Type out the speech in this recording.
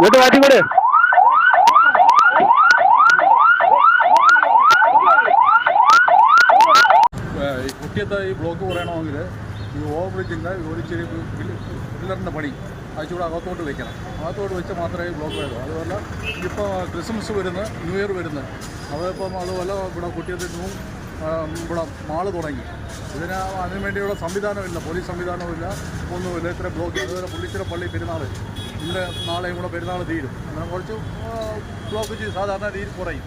ഇങ്ങോട്ട് ഈ കുട്ടിയത്തെ ഈ ബ്ലോക്ക് പറയണമെങ്കിൽ ഈ ഓവർ ബ്രിഡ്ജിന്റെ ഒരു ചെറിയ പില്ലറിന്റെ പണി അയച്ചുകൂടെ അകത്തോട്ട് വെക്കണം. അകത്തോട്ട് വെച്ചാൽ മാത്രമേ ഈ ബ്ലോക്ക് വരുള്ളൂ അതുപോലെ ഇപ്പോൾ ക്രിസ്മസ് വരുന്ന ന്യൂ ഇയർ വരുന്ന. അതിപ്പം അതുപോലെ ഇവിടെ കുട്ടിയത്തെ ന്യൂ ഇവിടെ മാൾ തുടങ്ങി. ഇതിന് അതിനുവേണ്ടിയുള്ള സംവിധാനമില്ല പോലീസ് സംവിധാനമില്ല ഒന്നുമില്ല. ഇത്ര ബ്ലോക്ക് അതുപോലെ പുള്ളിച്ചിര പള്ളി പെരുന്നാൾ ഇന്ന് നാളെയും കൂടെ പെരുന്നാൾ തീരും. അങ്ങനെ കുറച്ച് ബ്ലോക്ക് ചെയ്ത് സാധാരണ രീതിയിൽ കുറയും.